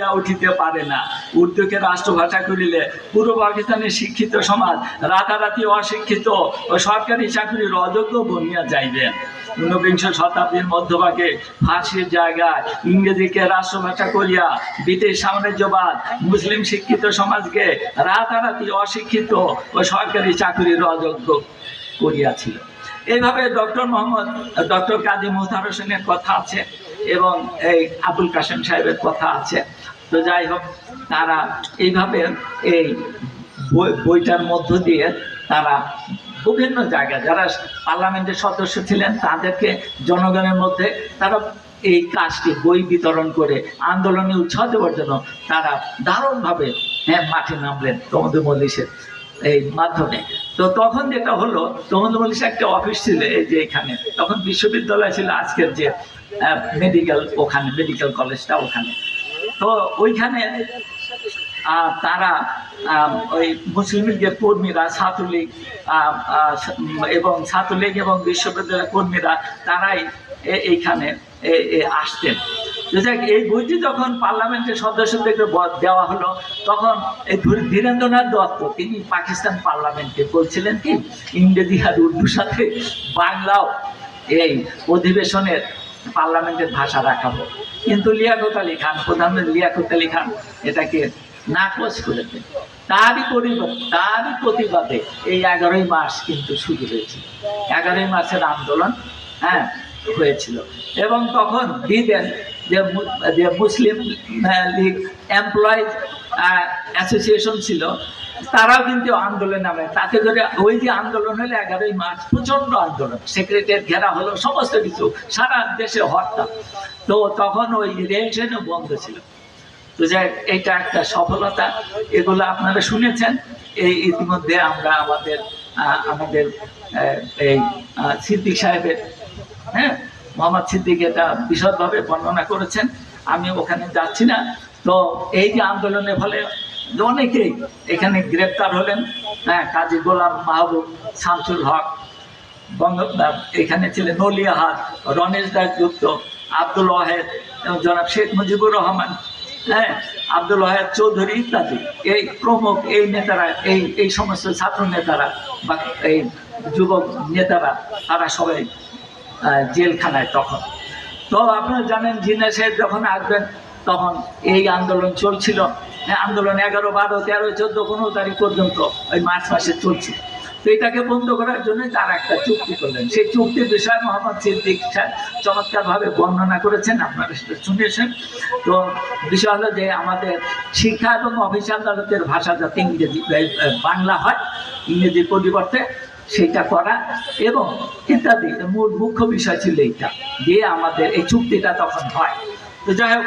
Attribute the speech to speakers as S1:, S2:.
S1: উঠিতে পারে না। উর্দুকে রাষ্ট্রভাষা করিলে পূর্ব পাকিস্তানের শিক্ষিত সমাজ রাতারাতি অশিক্ষিত সরকারি চাকরির অযোগ্য বনিয়া ঊনবিংশ শতাব্দীর মধ্যভাগে ফাঁসির জায়গায় ইংরেজিকে রাষ্ট্রভাষা করিয়া ব্রিটিশ সাম্রাজ্যবাদ মুসলিম শিক্ষিত সমাজকে রাতারাতি অশিক্ষিত ও সরকারি চাকরির অযোগ্য করিয়াছিল। এইভাবে ডক্টর মোহাম্মদ, ডক্টর কাজী মোহতার হোসেনের কথা আছে। এবং এই আবুল কাসেম সাহেবের কথা আছে। তো যাই হোক, তারা এইভাবে এই বই- বইটার মধ্য দিয়ে তারা বিভিন্ন জায়গায়, যারা পার্লামেন্টের সদস্য ছিলেন, তাদেরকে জনগণের মধ্যে তারা এই কাজটি, বই বিতরণ করে আন্দোলনে উৎসাহ দেওয়ার জন্য তারা দারুণভাবে হ্যাঁ মাঠে নামলেন। তমদু মল্লিশের এই মাধ্যমে। তো তখন যেটা হলো মল্লিশ একটা অফিস ছিল এই যে এখানে। তখন বিশ্ববিদ্যালয় ছিল আজকের যে মেডিকেল ওখানে মেডিকেল কলেজটা ওখানে। তো ওইখানে তারা ওই মুসলিম লীগের কর্মীরা, ছাত্রলীগ এবং ছাত্রলীগ এবং বিশ্ববিদ্যালয়ের কর্মীরা, তারাই এইখানে আসতেন। এই বইটি যখন পার্লামেন্টের সদস্যদেরকে ব- দেওয়া হলো, তখন এই ধীর- ধীরেন্দ্রনাথ দত্ত, তিনি পাকিস্তান পার্লামেন্টে বলছিলেন কি, ইংরেজি আর উর্দুর সাথে বাংলাও এই অধিবেশনের পার্লামেন্টের ভাষা রাখাবো। কিন্তু লিয়াকত আলী খান, প্রধানমন্ত্রী লিয়াকত আলী খান এটাকে নাকচ করে দেন। তারই পরিবার, তারই প্রতিবাদে এই এগারোই মাস কিন্তু শুরু হয়েছিল। এগারোই মাসের আন্দোলন হ্যাঁ হয়েছিল। এবং তখন দিদেন যে যে Muslim uh, League employees association ছিল তারাও কিন্তু আন্দোলন নামে তাতে করে ওই যে আন্দোলন হলো এগারোই মার্চ প্রচণ্ড আন্দোলন। সেক্রেটারি ঘেরা হলো সমস্ত কিছু সারা দেশে হরতাল তো তখন ওই রেল ট্রেনও বন্ধ ছিল। তো যাই এটা একটা সফলতা। এগুলো আপনারা শুনেছেন। এই ইতিমধ্যে আমরা আমাদের আমাদের এই সিদ্দিক সাহেবের হ্যাঁ মোহাম্মদ সিদ্দিক এটা বিশদভাবে বর্ণনা করেছেন, আমি ওখানে যাচ্ছি না। তো এই যে আন্দোলনের ফলে অনেকেই এখানে গ্রেপ্তার হলেন হ্যাঁ কাজী গোলাম মাহবুব শামসুল হক, বঙ্গ, এখানে ছিলেন নলিয়াহাট রমেশ দাসগুপ্ত আব্দুল ওয়াহেদ, জনাব শেখ মুজিবুর রহমান হ্যাঁ আব্দুল ওয়াহেদ চৌধুরী ইত্যাদি। এই প্রমুখ এই নেতারা, এই এই সমস্ত ছাত্র নেতারা বা এই যুবক নেতারা, তারা সবাই জেলখানায় তখন। তো আপনারা জানেন জিনা সাহেব যখন আসবেন তখন এই আন্দোলন চলছিল। হ্যাঁ, আন্দোলন এগারো বারো তেরো চোদ্দ পনেরো তারিখ পর্যন্ত ওই মার্চ মাসে চলছিল তো এটাকে বন্ধ করার জন্য তারা একটা চুক্তি করলেন। সেই চুক্তির বিষয়ে মোহাম্মদ সিদ্দিক চমৎকারভাবে বর্ণনা করেছেন আপনারা সেটা শুনেছেন। তো বিষয় হলো যে আমাদের শিক্ষা এবং অফিস আদালতের ভাষা যাতে ইংরেজি বাংলা হয় ইংরেজির পরিবর্তে। সেটা করা এবং ইত্যাদি। মূল মুখ্য বিষয় ছিল এইটা, দিয়ে আমাদের এই চুক্তিটা তখন হয়। তো যাই হোক